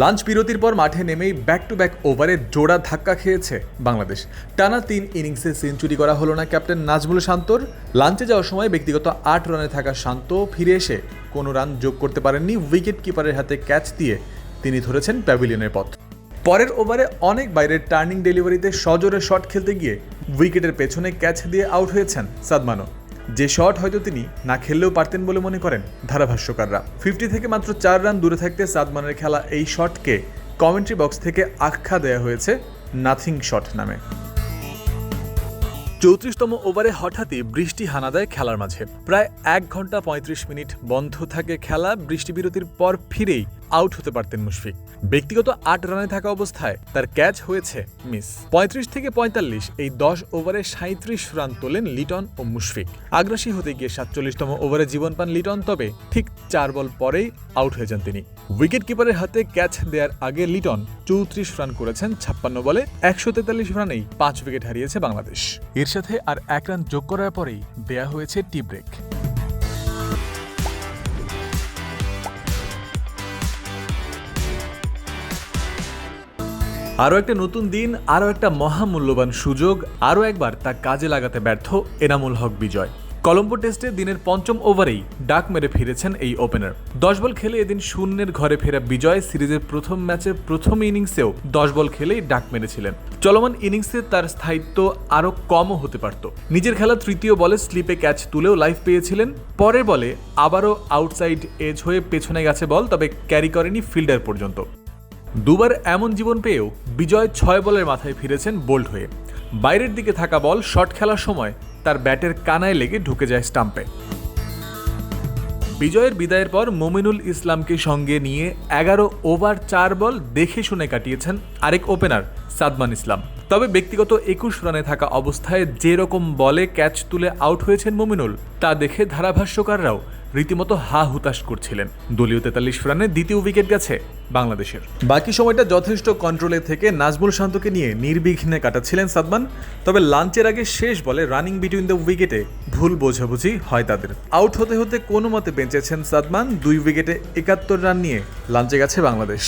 Lunch বিরতির পর মাঠে নেমেই ব্যাক টু ব্যাক ওভারে জোড়া ধাক্কা খেয়েছে বাংলাদেশ। টানা তিন ইনিংসে সেঞ্চুরি করা হলো না ক্যাপ্টেন নাজমুল শান্তর। লাঞ্চে যাওয়ার সময় ব্যক্তিগত আট রানে থাকা শান্ত ফিরে এসে কোনো রান যোগ করতে পারেননি উইকেট কিপারের হাতে ক্যাচ দিয়ে তিনি ধরেছেন প্যাভিলিয়নের পথ। পরের ওভারে অনেক বাইরের টার্নিং ডেলিভারিতে সজোরে শট খেলতে গিয়ে উইকেটের পেছনে ক্যাচ দিয়ে আউট হয়েছেন সাদমানো যে শট হয়তো তিনি না খেললেও পারতেন বলে মনে করেন ধারাভাষ্যকাররা। ফিফটি থেকে মাত্র চার রান দূরে থাকতে সাদমানের খেলা এই শটকে কমেন্ট্রি বক্স থেকে আখ্যা দেওয়া হয়েছে নাথিং শট নামে। চৌত্রিশতম ওভারে হঠাৎই বৃষ্টি হানা দেয় খেলার মাঝে। প্রায় এক ঘণ্টা পঁয়ত্রিশ মিনিট বন্ধ থাকে খেলা বৃষ্টি বিরতির পর ফিরেই আউট হতে পারতেন মুশফিক। ব্যক্তিগত আট রানে থাকা অবস্থায় তার ক্যাচ হয়েছে মিস। পঁয়ত্রিশ থেকে পঁয়তাল্লিশ এই দশ ওভারে সাঁত্রিশ রান তোলেন লিটন ও মুশফিক। আগ্রাসী হতে গিয়ে সাতচল্লিশতম ওভারে জীবন পান লিটন, তবে ঠিক চার বল পরেই আউট হয়ে যান তিনি। উইকেট কিপারের হাতে ক্যাচ দেওয়ার আগে লিটন চৌত্রিশ রান করেছেন ছাপ্পান্ন বলে একশো তেতাল্লিশ রানেই পাঁচ উইকেট হারিয়েছে বাংলাদেশ। এর সাথে আর এক রান যোগ করার পরেই দেয়া হয়েছে টি ব্রেক। আরও একটা নতুন দিন, আরও একটা মহামূল্যবান সুযোগ, আরও একবার তা কাজে লাগাতে ব্যর্থ এনামুল হক বিজয়। কলম্বো টেস্টে দিনের পঞ্চম ওভারেই ডাক মেরে ফিরেছেন এই ওপেনার। দশ বল খেলে এদিন শূন্যের ঘরে ফেরা বিজয় সিরিজের প্রথম ম্যাচে প্রথম ইনিংসেও দশ বল খেলেই ডাক মেরেছিলেন। চলমান ইনিংসে তার স্থায়িত্ব আরও কমও হতে পারত। নিজের খেলা তৃতীয় বলে স্লিপে ক্যাচ তুলেও লাইফ পেয়েছিলেন, পরের বলে আবারও আউটসাইড এজ হয়ে পেছনে গেছে বল, তবে ক্যারি করেনি ফিল্ডার পর্যন্ত। দুবার এমন জীবন পেয়েও বিজয় ছয় বলের মাথায় ফিরেছেন বোল্ড হয়ে। বাইরের দিকে থাকা বল শট খেলার সময় তার ব্যাটের কানায় লেগে ঢুকে যায় স্টাম্পে। বিজয়ের বিদায়ের পর মোমিনুল ইসলামকে সঙ্গে নিয়ে এগারো ওভার চার বল দেখে শুনে কাটিয়েছেন আরেক ওপেনার সাদমান ইসলাম। তবে ব্যক্তিগত একুশ রানে থাকা অবস্থায় যে রকম বলে ক্যাচ তুলে আউট হয়েছেন মোমিনুল, তা দেখে ধারাভাষ্যকাররাও রীতিমতো হা হুতাশ করছিলেন। দলীয় তেতাল্লিশ রানে দ্বিতীয় উইকেট গেছে বাংলাদেশের। বাকি সময়টা যথেষ্ট কন্ট্রোলে থেকে নাজমুল শান্তকে নিয়ে নির্বিঘ্নে কাটাচ্ছিলেন সাদমান, তবে লাঞ্চের আগে শেষ বলে রানিং বিটুইন দ্য উইকেটে ভুল বোঝাবুঝি হয় তাদের। আউট হতে হতে কোনো মতে বেঁচেছেন সাদমান, দুই উইকেটে একাত্তর রান নিয়ে লাঞ্চে গেছে বাংলাদেশ।